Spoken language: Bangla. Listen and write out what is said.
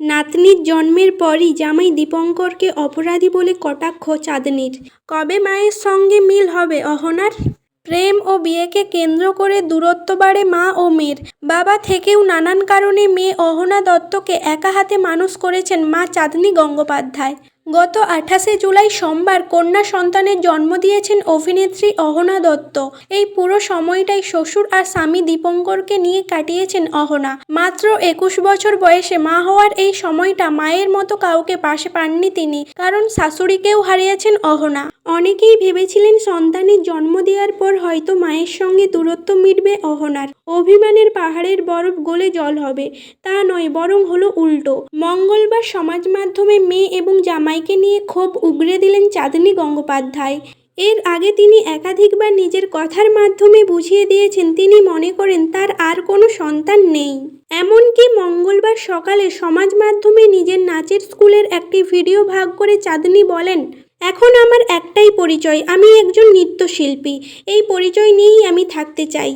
নাতনির জন্মের পরই জামাই দীপঙ্করকে অপরাধী বলে কটাক্ষ চাঁদনির। কবে মায়ের সঙ্গে মিল হবে অহনার? প্রেম ও বিয়েকে কেন্দ্র করে দূরত্ব বাড়ে মা ও মেয়ের। বাবা থেকেও নানান কারণে মেয়ে অহনা দত্তকে একা হাতে মানুষ করেছেন মা চাঁদনী গঙ্গোপাধ্যায়। গত আঠাশে জুলাই সোমবার কন্যা সন্তানের জন্ম দিয়েছেন অভিনেত্রী অহনা দত্ত। এই পুরো সময়টাই শ্বশুর আর স্বামী দীপঙ্করকে নিয়ে কাটিয়েছেন অহনা। মাত্র একুশ বছর বয়সে মা হওয়ার এই সময়টা মায়ের মতো কাউকে পাশে পাননি তিনি, কারণ শাশুড়িকেও হারিয়েছেন অহনা। অনেকেই ভেবেছিলেন সন্তানের জন্ম দেওয়ার পর হয়তো মায়ের সঙ্গে দূরত্ব মিটবে অহনার। অভিমানের পাহাড়ের বরফ গলে জল হবে, তা নয়, বরং হলো উল্টো। মঙ্গলবার সমাজ মাধ্যমে মেয়ে এবং জামাইকে নিয়ে ক্ষোভ উগরে দিলেন চাঁদনী গঙ্গোপাধ্যায়। এর আগে তিনি একাধিকবার নিজের কথার মাধ্যমে বুঝিয়ে দিয়েছেন, তিনি মনে করেন তার আর কোনো সন্তান নেই। এমনকি মঙ্গলবার সকালে সমাজ মাধ্যমে নিজের নাচের স্কুলের একটি ভিডিও ভাগ করে চাঁদনী বলেন, এখন আমার একটাই পরিচয়, আমি একজন নৃত্যশিল্পী, এই পরিচয় নিয়েই আমি থাকতে চাই।